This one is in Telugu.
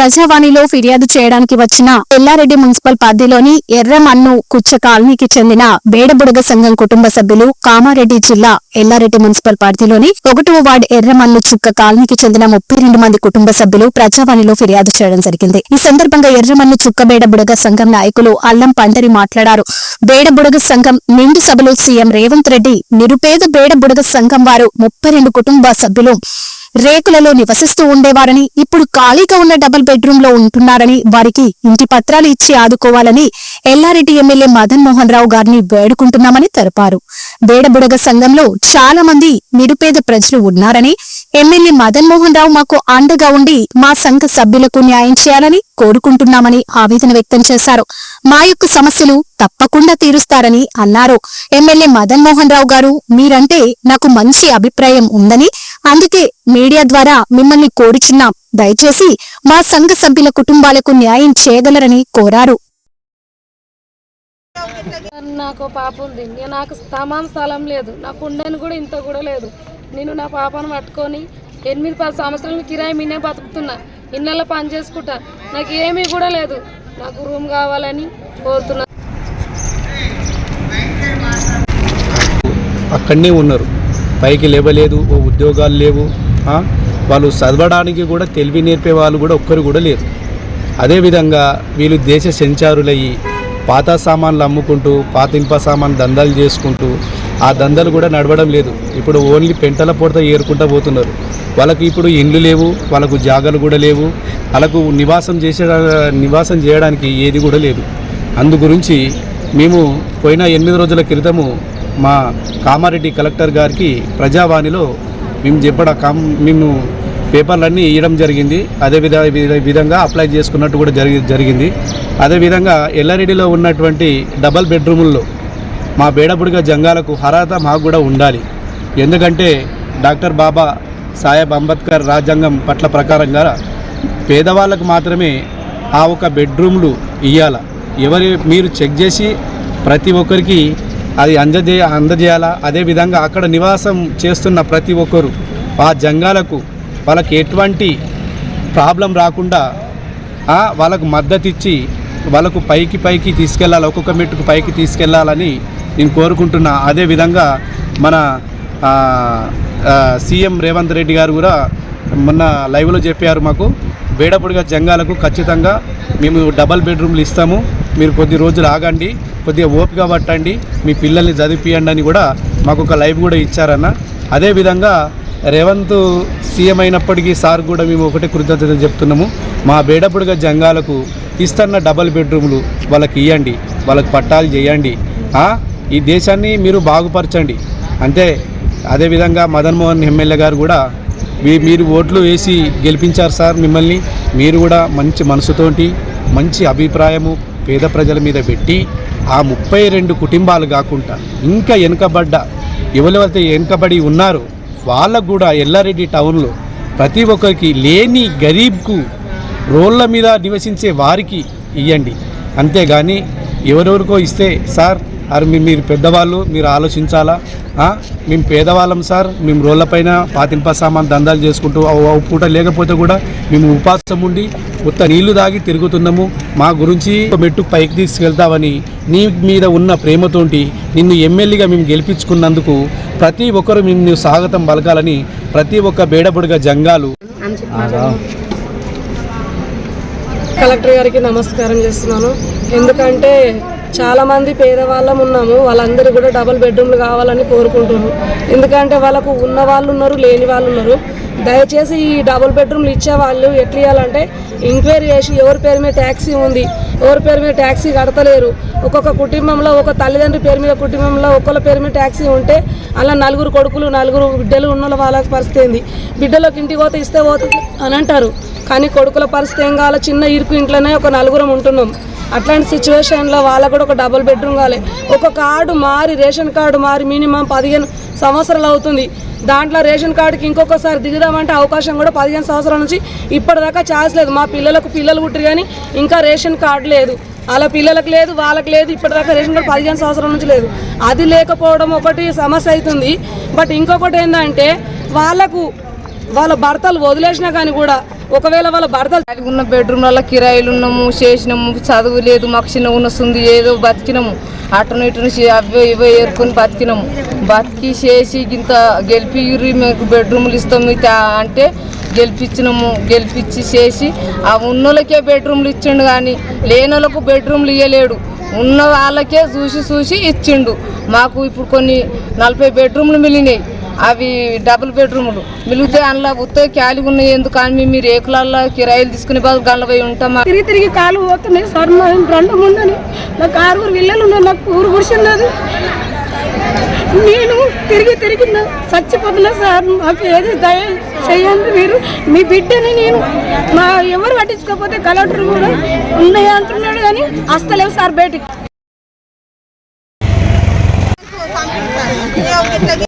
ప్రజావాణిలో ఫిర్యాదు చేయడానికి వచ్చిన ఎల్లారెడ్డి మున్సిపల్ పరిధిలోని ఎర్రమన్ను కుచ్చ కాలనీకి చెందిన బేడబుడగ సంఘం కుటుంబ సభ్యులు కామారెడ్డి జిల్లా ఎల్లారెడ్డి మున్సిపల్ పరిధిలోని ఒకటవ వార్డు ఎర్రమన్ను చుక్క కాలనీకి చెందిన ముప్పై రెండు మంది కుటుంబ సభ్యులు ప్రజావాణిలో ఫిర్యాదు చేయడం జరిగింది. ఈ సందర్భంగా ఎర్రమన్ను చుక్క బేడబుడగ సంఘం నాయకులు అల్లం పంటరి మాట్లాడారు. బేడబుడగ సంఘం నిండు సభలో సీఎం రేవంత్ రెడ్డి నిరుపేద బేడబుడగ సంఘం వారు ముప్పై రెండు కుటుంబ సభ్యులు రేకులలో నివసిస్తూ ఉండేవారని ఇప్పుడు ఖాళీగా ఉన్న డబుల్ బెడ్రూమ్లో ఉంటున్నారని వారికి ఇంటి పత్రాలు ఇచ్చి ఆదుకోవాలని ఎల్లారెడ్డి ఎమ్మెల్యే మదన్ మోహన్ రావు గారిని వేడుకుంటున్నామని తెలిపారు. బేడబుడగ సంఘంలో చాలా మంది నిరుపేద ప్రజలు ఉన్నారని ఎమ్మెల్యే మదన్ మోహన్ రావు మాకు అండగా ఉండి మా సంఘ సభ్యులకు న్యాయం చేయాలని కోరుకుంటున్నామని ఆవేదన వ్యక్తం చేశారు. మా యొక్క సమస్యలు తప్పకుండా తీరుస్తారని అన్నారు. ఎమ్మెల్యే మదన్ మోహన్ రావు గారు మీరంటే నాకు మంచి అభిప్రాయం ఉందని అందుకే మీడియా ద్వారా మిమ్మల్ని కోరుచున్నాం. దయచేసి మా సంఘ సభ్యుల కుటుంబాలకు న్యాయం చేయగలరని కోరారు. నాకు పాప ఉంది. నాకు స్థమాన్ స్థలం లేదు. నాకు ఉండని కూడా ఇంత కూడా లేదు. నేను నా పాపను పట్టుకొని ఎనిమిది పది సంవత్సరాలు కిరాయి మీనే బతుకుతున్నా. ఇళ్ళల్లో పని చేసుకుంటా. నాకు ఏమీ కూడా లేదు. నాకు రూమ్ కావాలని కోరుతున్నా. అక్కడనే ఉన్నారు. పైకి లేవలేదు ఓ ఉద్యోగాలు లేవు వాళ్ళు చదవడానికి కూడా తెలివి నేర్పే వాళ్ళు కూడా ఒక్కరు కూడా లేరు. అదేవిధంగా వీళ్ళు దేశ సంచారులయ్యి పాత సామాన్లు అమ్ముకుంటూ పాత ఇనుప సామాన్ దందాలు చేసుకుంటూ ఆ దందాలు కూడా నడవడం లేదు. ఇప్పుడు ఓన్లీ పెంటల పొడత ఏరుకుంటూ పోతున్నారు. వాళ్ళకి ఇప్పుడు ఇండ్లు లేవు వాళ్ళకు జాగాలు కూడా లేవు వాళ్ళకు నివాసం చేసే నివాసం చేయడానికి ఏది కూడా లేదు. అందు గురించి మేము పోయిన ఎనిమిది రోజుల క్రితము మా కామారెడ్డి కలెక్టర్ గారికి ప్రజావాణిలో మేము చెప్పడం కామ్ మేము పేపర్లన్నీ ఇవ్వడం జరిగింది. అదే విధ విధంగా అప్లై చేసుకున్నట్టు కూడా జరిగి జరిగింది. అదేవిధంగా ఎల్లారెడ్డిలో ఉన్నటువంటి డబల్ బెడ్రూముల్లో మా బేడబుడిగ జంగాలకు అర్హత మాకు కూడా ఉండాలి. ఎందుకంటే డాక్టర్ బాబా సాహెబ్ అంబేద్కర్ రాజ్యాంగం పట్ల ప్రకారంగా పేదవాళ్ళకు మాత్రమే ఆ ఒక బెడ్రూమ్లు ఇవ్వాల ఎవరి మీరు చెక్ చేసి ప్రతి ఒక్కరికి అది అందజే అందజేయాలా? అదేవిధంగా అక్కడ నివాసం చేస్తున్న ప్రతి ఒక్కరు ఆ జంగాలకు వాళ్ళకి ఎటువంటి ప్రాబ్లం రాకుండా వాళ్ళకు మద్దతు ఇచ్చి వాళ్ళకు పైకి పైకి తీసుకెళ్ళాలి ఒక్కొక్క మెట్టుకు పైకి తీసుకెళ్ళాలని నేను కోరుకుంటున్నా. అదేవిధంగా మన సీఎం రేవంత్ రెడ్డి గారు కూడా మొన్న లైవ్లో చెప్పారు మాకు బేడపుడిగా జంగాలకు ఖచ్చితంగా మేము డబల్ బెడ్రూమ్లు ఇస్తాము. మీరు కొద్ది రోజులు ఆగండి కొద్దిగా ఓపిక పట్టండి మీ పిల్లల్ని చదివిపియండి అని కూడా మాకు ఒక లైవ్ కూడా ఇచ్చారన్న. అదేవిధంగా రేవంత్ సీఎం అయినప్పటికీ సార్ కూడా మేము ఒకటే కృతజ్ఞత చెప్తున్నాము. మా బేడపుడుగా జంగాలకు ఇస్తున్న డబల్ బెడ్రూమ్లు వాళ్ళకి ఇవ్వండి వాళ్ళకి పట్టాలు చేయండి. ఈ దేశాన్ని మీరు బాగుపరచండి. అంతే అదేవిధంగా మదన్ మోహన్ ఎమ్మెల్యే గారు కూడా మీ- మీరు ఓట్లు వేసి గెలిపించారు సార్ మిమ్మల్ని. మీరు కూడా మంచి మనసుతోటి మంచి అభిప్రాయము పేద ప్రజల మీద పెట్టి ఆ ముప్పై రెండు కుటుంబాలు కాకుండా ఇంకా వెనుకబడ్డ ఎవరైతే వెనుకబడి ఉన్నారో వాళ్ళకు కూడా ఎల్లారెడ్డి టౌన్లో ప్రతి ఒక్కరికి లేని గరీబ్కు రోళ్ళ మీద నివసించే వారికి ఇవ్వండి అంతేగాని ఎవరెవరికో ఇస్తే సార్ అరే మీ- మీరు పెద్దవాళ్ళు మీరు ఆలోచించాలా? మేము పేదవాళ్ళం సార్ మేము రోళ్ళపైన పాతింప సామాన్ దందాలు చేసుకుంటూ పూట లేకపోతే కూడా మేము ఉపాసం ఉండి ఉత్త నీళ్ళు దాగి తిరుగుతున్నాము. మా గురించి మెట్టు పైకి తీసుకెళ్తామని నీ మీద ఉన్న ప్రేమతోటి నిన్ను ఎమ్మెల్యేగా మేము గెలిపించుకున్నందుకు ప్రతి ఒక్కరు నిన్ను స్వాగతం పలకాలని ప్రతి ఒక్క బేడబుడిగా జంగాలు. కలెక్టర్ గారికి నమస్కారం చేస్తున్నాను. ఎందుకంటే చాలా మంది పేదవాళ్ళం ఉన్నాము వాళ్ళందరూ కూడా డబుల్ బెడ్రూమ్లు కావాలని కోరుకుంటున్నారు. ఎందుకంటే వాళ్ళకు ఉన్న వాళ్ళు ఉన్నారు లేని వాళ్ళు ఉన్నారు. దయచేసి ఈ డబుల్ బెడ్రూమ్లు ఇచ్చే వాళ్ళు ఎట్లా ఇవ్వాలంటే ఎంక్వైరీ చేసి ఎవరి పేరు మీద ట్యాక్సీ ఉంది ఎవరి పేరు మీద ట్యాక్సీ కడతలేరు. ఒక్కొక్క కుటుంబంలో ఒక తల్లిదండ్రి పేరు మీద కుటుంబంలో ఒక్కొక్క పేరు మీద ట్యాక్సీ ఉంటే అలా నలుగురు కొడుకులు నలుగురు బిడ్డలు ఉన్న వాళ్ళ పరిస్థితి ఏంది? బిడ్డలోకి ఇంటికి పోతే ఇస్తే పోతుంది అని అంటారు. కానీ కొడుకుల పరిస్థితి ఏం కావాలి చిన్న ఇరుకు ఇంట్లోనే ఒక నలుగురం ఉంటున్నాం. అట్లాంటి సిచ్యువేషన్లో వాళ్ళకు కూడా ఒక డబుల్ బెడ్రూమ్ కావాలి. ఒక కార్డు మారి రేషన్ కార్డు మారి మినిమం పదిహేను సంవత్సరాలు అవుతుంది. దాంట్లో రేషన్ కార్డుకి ఇంకొకసారి దిగుదామంటే అవకాశం కూడా పదిహేను సంవత్సరాల నుంచి ఇప్పటిదాకా ఛాన్స్ లేదు. మా పిల్లలకు పిల్లలు పుట్టి కానీ ఇంకా రేషన్ కార్డు లేదు. అలా పిల్లలకు లేదు వాళ్ళకి లేదు ఇప్పటిదాకా రేషన్ కార్డు పదిహేను సంవత్సరాల నుంచి లేదు. అది లేకపోవడం ఒకటి సమస్య అవుతుంది. బట్ ఇంకొకటి ఏంటంటే వాళ్ళకు వాళ్ళ భర్తలు వదిలేసినా కానీ కూడా ఒకవేళ వాళ్ళ భర్త ఖాళీ ఉన్న బెడ్రూమ్లలో కిరాయిలు ఉన్నాము చేసినాము చదువు లేదు మాకు చిన్న ఉన్నస్తుంది ఏదో బతికినాము. అటును ఇటును అవే ఇవో ఏరుకొని బతికినాము. బతికి చేసి ఇంత గెలిపిర్రి మీకు బెడ్రూమ్లు ఇస్తాం అంటే గెలిపించినాము గెలిపించి చేసి ఆ ఉన్నోళ్ళకే బెడ్రూమ్లు ఇచ్చిండు కానీ లేని వాళ్ళకు బెడ్రూమ్లు ఇవ్వలేడు ఉన్న వాళ్ళకే చూసి చూసి ఇచ్చిండు. మాకు ఇప్పుడు కొన్ని నలభై బెడ్రూమ్లు మిగిలినాయి. అవి డబుల్ బెడ్రూములు మిలిగితే అందులో ఉత్తే క్యాలి ఉన్నాయి. ఎందుకు? అని మేము ఈ కిరాయిలు తీసుకునే బాధ గండ్ల పోయి ఉంటామా? తిరిగి తిరిగి కాలు పోతున్నాయి. సార్ మా రెండు ముందని. నాకు ఆరుగురు పిల్లలు ఉన్నారు. నాకు ఊరు కూర్చున్నది నేను తిరిగి తిరిగి చచ్చిపోతున్నా సార్. మాకు ఏది దయ చేయండి మీరు. మీ బిడ్డని నేను మా ఎవరు పట్టించుకోకపోతే కలెక్టర్ కూడా ఉన్నాయి అంటున్నాడు కానీ అస్తలేవు సార్ బయటికి.